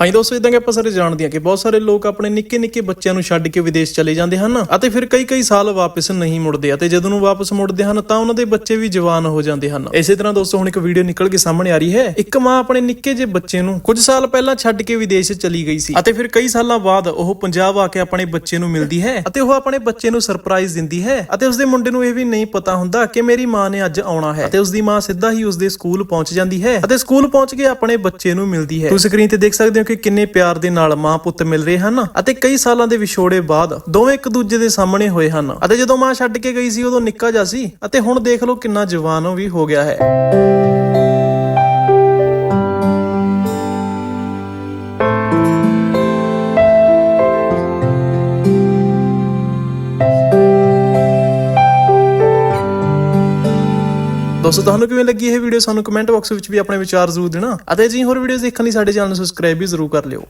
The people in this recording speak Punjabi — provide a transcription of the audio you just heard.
ਹਾਂਜੀ ਦੋਸਤੋ ਇਦਾਂ ਕਿ ਆਪਾਂ ਸਾਰੇ ਜਾਣਦੇ ਹਾਂ ਕਿ ਬਹੁਤ ਸਾਰੇ ਲੋਕ ਆਪਣੇ ਨਿੱਕੇ ਨਿੱਕੇ ਬੱਚਿਆਂ ਨੂੰ ਛੱਡ ਕੇ ਵਿਦੇਸ਼ ਚਲੇ ਜਾਂਦੇ ਹਨ ਅਤੇ ਫਿਰ ਕਈ ਕਈ ਸਾਲ ਵਾਪਸ ਨਹੀਂ ਮੁੜਦੇ ਅਤੇ ਜਦੋਂ ਨੂੰ ਵਾਪਸ ਮੁੜਦੇ ਹਨ ਤਾਂ ਉਹਨਾਂ ਦੇ ਬੱਚੇ ਵੀ ਜਵਾਨ ਹੋ ਜਾਂਦੇ ਹਨ। ਇਸੇ ਤਰ੍ਹਾਂ ਦੋਸਤੋ, ਹੁਣ ਇੱਕ ਵੀਡੀਓ ਨਿਕਲ ਕੇ ਸਾਹਮਣੇ ਆ ਰਹੀ ਹੈ। ਇੱਕ ਮਾਂ ਆਪਣੇ ਨਿੱਕੇ ਜਿਹੇ ਬੱਚੇ ਨੂੰ ਕੁਝ ਸਾਲ ਪਹਿਲਾਂ ਛੱਡ ਕੇ ਵਿਦੇਸ਼ ਚਲੀ ਗਈ ਸੀ ਅਤੇ ਫਿਰ ਕਈ ਸਾਲਾਂ ਬਾਅਦ ਉਹ ਪੰਜਾਬ ਆ ਕੇ ਆਪਣੇ ਬੱਚੇ ਨੂੰ ਮਿਲਦੀ ਹੈ ਅਤੇ ਉਹ ਆਪਣੇ ਬੱਚੇ ਨੂੰ ਸਰਪ੍ਰਾਈਜ਼ ਦਿੰਦੀ ਹੈ ਅਤੇ ਉਸਦੇ ਮੁੰਡੇ ਨੂੰ ਇਹ ਵੀ ਨਹੀਂ ਪਤਾ ਹੁੰਦਾ ਕਿ ਮੇਰੀ ਮਾਂ ਨੇ ਅੱਜ ਆਉਣਾ ਹੈ ਅਤੇ ਉਸਦੀ ਮਾਂ ਸਿੱਧਾ ਹੀ ਉਸਦੇ ਸਕੂਲ ਪਹੁੰਚ ਜਾਂਦੀ ਹੈ ਅਤੇ ਸਕੂਲ ਪਹੁੰਚ ਕੇ ਆਪਣੇ ਬੱਚੇ ਨੂੰ ਮਿਲਦੀ ਹੈ। ਤੁਸੀਂ ਸਕਰੀਨ ਤੇ ਦੇਖ ਸਕਦੇ ਹੋ ਕਿ ਕਿੰਨੇ ਪਿਆਰ ਦੇ ਨਾਲ ਮਾਂ ਪੁੱਤ ਮਿਲ ਰਹੇ ਹਨ ਅਤੇ ਕਈ ਸਾਲਾਂ ਦੇ ਵਿਛੋੜੇ ਬਾਅਦ ਦੋਵੇਂ ਇੱਕ ਦੂਜੇ ਦੇ ਸਾਹਮਣੇ ਹੋਏ ਹਨ। ਅਤੇ ਜਦੋਂ ਮਾਂ ਛੱਡ ਕੇ ਗਈ ਸੀ, ਉਦੋਂ ਨਿੱਕਾ ਜਿਹਾ ਸੀ। ਅਤੇ ਹੁਣ ਦੇਖ ਲਓ ਕਿੰਨਾ ਜਵਾਨ ਵੀ ਹੋ ਗਿਆ ਹੈ। ਦੋਸਤੋ, ਤੁਹਾਨੂੰ ਕਿਵੇਂ ਲੱਗੀ ਇਹ ਵੀਡੀਓ ਸਾਨੂੰ ਕਮੈਂਟ ਬਾਕਸ ਵਿੱਚ ਵੀ ਆਪਣੇ ਵਿਚਾਰ ਜ਼ਰੂਰ ਦੇਣਾ। ਅਤੇ ਜੀ ਹੋਰ ਵੀਡੀਓਜ਼ ਦੇਖਣ ਲਈ ਸਾਡੇ ਚੈਨਲ ਨੂੰ ਸਬਸਕ੍ਰਾਈਬ ਵੀ ਜ਼ਰੂਰ ਕਰ ਲਿਓ।